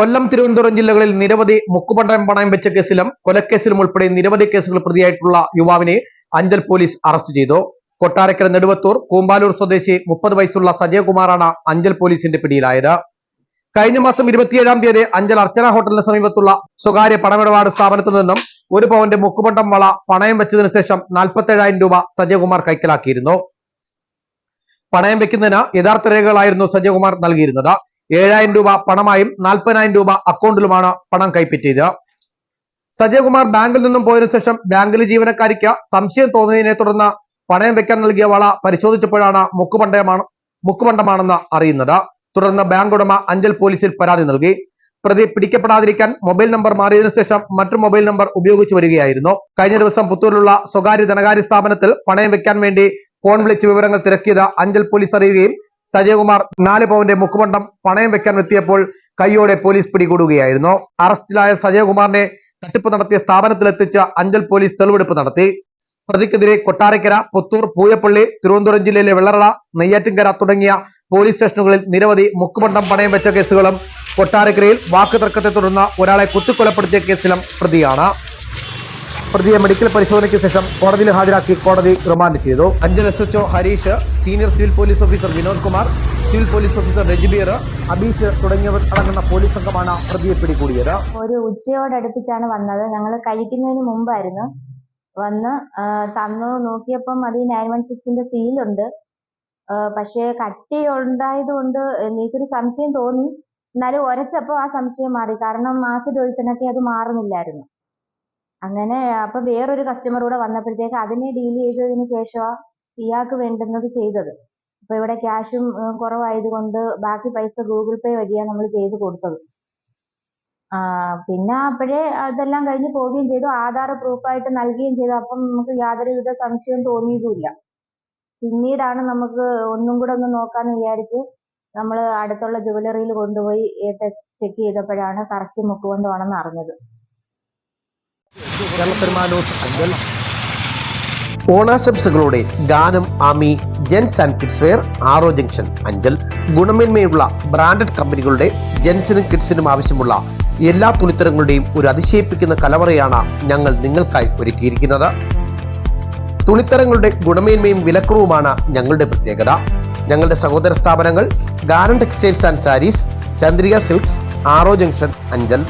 കൊല്ലം തിരുവനന്തപുരം ജില്ലകളിൽ നിരവധി മുക്കുപണ്ടം പണയം വെച്ച കേസിലും കൊലക്കേസിലും ഉൾപ്പെടെ നിരവധി കേസുകൾ പ്രതിയായിട്ടുള്ള യുവാവിനെ അഞ്ചൽ പോലീസ് അറസ്റ്റ് ചെയ്തു. കൊട്ടാരക്കര നെടുവത്തൂർ കൂമ്പാലൂർ സ്വദേശി മുപ്പത് വയസ്സുള്ള സജയകുമാറാണ് അഞ്ചൽ പോലീസിന്റെ പിടിയിലായത്. കഴിഞ്ഞ മാസം ഇരുപത്തിയേഴാം തീയതി അഞ്ചൽ അർച്ചന ഹോട്ടലിന് സമീപത്തുള്ള സ്വകാര്യ പണമിടപാട് സ്ഥാപനത്തിൽ നിന്നും ഒരു പവന്റെ മുക്കുപണ്ടം വള പണയം വെച്ചതിനു ശേഷം നാൽപ്പത്തേഴായിരം രൂപ സജയകുമാർ കൈക്കലാക്കിയിരുന്നു. പണയം വെക്കുന്നതിന് യഥാർത്ഥ രേഖകളായിരുന്നു സജയകുമാർ നൽകിയിരുന്നത്. ഏഴായിരം രൂപ പണമായും നാൽപ്പതിനായിരം രൂപ അക്കൗണ്ടിലുമാണ് പണം കൈപ്പറ്റിയത്. സജയകുമാർ ബാങ്കിൽ നിന്നും പോയതിനു ശേഷം ബാങ്കിലെ ജീവനക്കാരിക്ക് സംശയം തോന്നിയതിനെ തുടർന്ന് പണയം വെക്കാൻ നൽകിയ വള പരിശോധിച്ചപ്പോഴാണ് മുക്കുപണ്ടയമാണ് മുക്കുപണ്ടമാണെന്ന് അറിയുന്നത്. തുടർന്ന് ബാങ്ക് ഉടമ അഞ്ചൽ പോലീസിൽ പരാതി നൽകി. പ്രതി പിടിക്കപ്പെടാതിരിക്കാൻ മൊബൈൽ നമ്പർ മാറിയതിനു ശേഷം മറ്റു മൊബൈൽ നമ്പർ ഉപയോഗിച്ചു വരികയായിരുന്നു. കഴിഞ്ഞ ദിവസം പുത്തൂരിലുള്ള സ്വകാര്യ ധനകാര്യ സ്ഥാപനത്തിൽ പണയം വെക്കാൻ വേണ്ടി ഫോൺ വിളിച്ച് വിവരങ്ങൾ തിരക്കിയത് അഞ്ചൽ പോലീസ് അറിയുകയും സജയകുമാർ നാല് പവന്റെ മുക്കുമണ്ഡം പണയം വെക്കാൻ എത്തിയപ്പോൾ കൈയോടെ പോലീസ് പിടികൂടുകയായിരുന്നു. അറസ്റ്റിലായ സജയകുമാറിനെ തട്ടിപ്പ് നടത്തിയ സ്ഥാപനത്തിലെത്തിച്ച അഞ്ചൽ പോലീസ് തെളിവെടുപ്പ് നടത്തി. പ്രതിക്കെതിരെ കൊട്ടാരക്കര പുത്തൂർ പൂയപ്പള്ളി തിരുവനന്തപുരം ജില്ലയിലെ വെള്ളറട നെയ്യാറ്റിൻകര തുടങ്ങിയ പോലീസ് സ്റ്റേഷനുകളിൽ നിരവധി മുക്കുമണ്ഡം പണയം വെച്ച കേസുകളും കൊട്ടാരക്കരയിൽ വാക്ക് തർക്കത്തെ തുടർന്ന് ഒരാളെ കുത്തിക്കൊലപ്പെടുത്തിയ കേസിലും പ്രതിയാണ്. പ്രതിയെ മെഡിക്കൽ പരിശോധനയ്ക്ക് ശേഷം കോടതിയിൽ ഹാജരാക്കി കോടതി റിമാൻഡ് ചെയ്തു. Anchal S HO Harish senior civil police officer Vinod Kumar civil police officer Rajibir Abeesh തുടങ്ങിയവർ അടങ്ങുന്ന പോലീസ് സംഘമാണ് പ്രതിയെ പിടികൂടിയത്. ഒരു ഉച്ചയോടടുപ്പിച്ചാണ് വന്നത്. ഞങ്ങൾ കഴിക്കുന്നതിന് മുമ്പായിരുന്നു. വന്ന് തന്നു. നോക്കിയപ്പം അത് ഈ നയൻ വൺ സിക്സിന്റെ സീലുണ്ട്. പക്ഷേ കട്ടി ഉണ്ടായത് കൊണ്ട് എനിക്കൊരു സംശയം തോന്നി. എന്നാലും ഒരച്ചപ്പോൾ ആ സംശയം മാറി. കാരണം ആസിഡ് ഒഴിച്ചെണ്ണൊക്കെ അത് മാറുന്നില്ലായിരുന്നു. അങ്ങനെ അപ്പൊ വേറൊരു കസ്റ്റമർ കൂടെ വന്നപ്പോഴത്തേക്ക് അതിനെ ഡീൽ ചെയ്തതിന് ശേഷമാണ് ഇയാൾക്ക് വേണ്ടുന്നത് ചെയ്തത്. അപ്പൊ ഇവിടെ ക്യാഷും കുറവായതുകൊണ്ട് ബാക്കി പൈസ ഗൂഗിൾ പേ വഴിയാണ് നമ്മൾ ചെയ്ത് കൊടുത്തത്. ആ, പിന്നെ അപ്പോഴേ അതെല്ലാം കഴിഞ്ഞ് പോവുകയും ചെയ്തു. ആധാർ പ്രൂഫായിട്ട് നൽകുകയും ചെയ്തു. അപ്പം നമുക്ക് യാതൊരുവിധ സംശയവും തോന്നിയതുമില്ല. പിന്നീടാണ് നമുക്ക് ഒന്നും കൂടെ ഒന്ന് നോക്കാന്ന് വിചാരിച്ച് നമ്മൾ അടുത്തുള്ള ജുവലറിയിൽ കൊണ്ടുപോയി ടെസ്റ്റ് ചെക്ക് ചെയ്തപ്പോഴാണ് കറക്റ്റ് മുക്കുകൊണ്ടാണെന്ന് അറിഞ്ഞത്. കേരള ന്യൂസ് അഞ്ചൽ. ഓണാശംസകളോടെ ഗാനം Ami gents and kids wear RO junction Anchal. ഗുണമേന്മയുള്ള ബ്രാൻഡഡ് കമ്പനികളുടെ ജെൻസിനും കിഡ്സിനും ആവശ്യമുള്ള എല്ലാ തുണിത്തരങ്ങളുടെയും ഒരു അതിശയിപ്പിക്കുന്ന കലവറയാണ് ഞങ്ങൾ നിങ്ങൾക്കായി ഒരുക്കിയിരിക്കുന്നത്. തുണിത്തരങ്ങളുടെ ഗുണമേന്മയും വിലക്കുറവുമാണ് ഞങ്ങളുടെ പ്രത്യേകത. ഞങ്ങളുടെ സഹോദര സ്ഥാപനങ്ങൾ Garan textiles and sarees Chandrika silks RO junction Anchal.